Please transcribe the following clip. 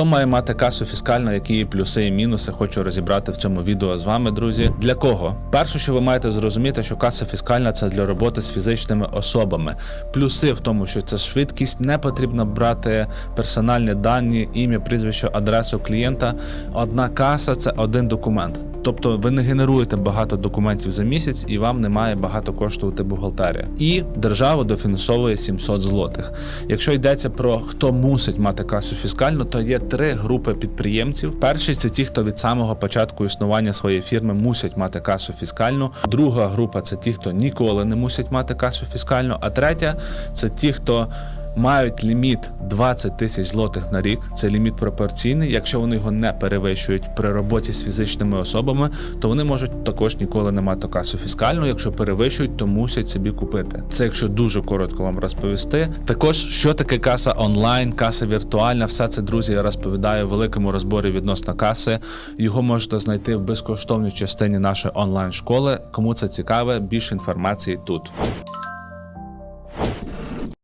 Хто має мати касу фіскальну, які її плюси і мінуси, хочу розібрати в цьому відео з вами, друзі. Для кого? Перше, що ви маєте зрозуміти, що каса фіскальна це для роботи з фізичними особами. Плюси в тому, що це швидкість, не потрібно брати персональні дані, ім'я, прізвище, адресу клієнта. Одна каса це один документ. Тобто ви не генеруєте багато документів за місяць і вам не має багато коштувати бухгалтерія. І держава дофінансовує 700 злотих. Якщо йдеться про хто мусить мати касу фіскальну, то є три групи підприємців. Перший це ті, хто від самого початку існування своєї фірми мусять мати касу фіскальну. Друга група це ті, хто ніколи не мусять мати касу фіскальну. А третя це ті, хто мають ліміт 20 тисяч злотих на рік. Це ліміт пропорційний. Якщо вони його не перевищують при роботі з фізичними особами, то вони можуть також ніколи не мати касу фіскальну. Якщо перевищують, то мусять собі купити. Це якщо дуже коротко вам розповісти. Також що таке каса онлайн, каса віртуальна, все це друзі. Я розповідаю в великому розборі відносно каси. Його можете знайти в безкоштовній частині нашої онлайн школи. Кому це цікаве, більше інформації тут.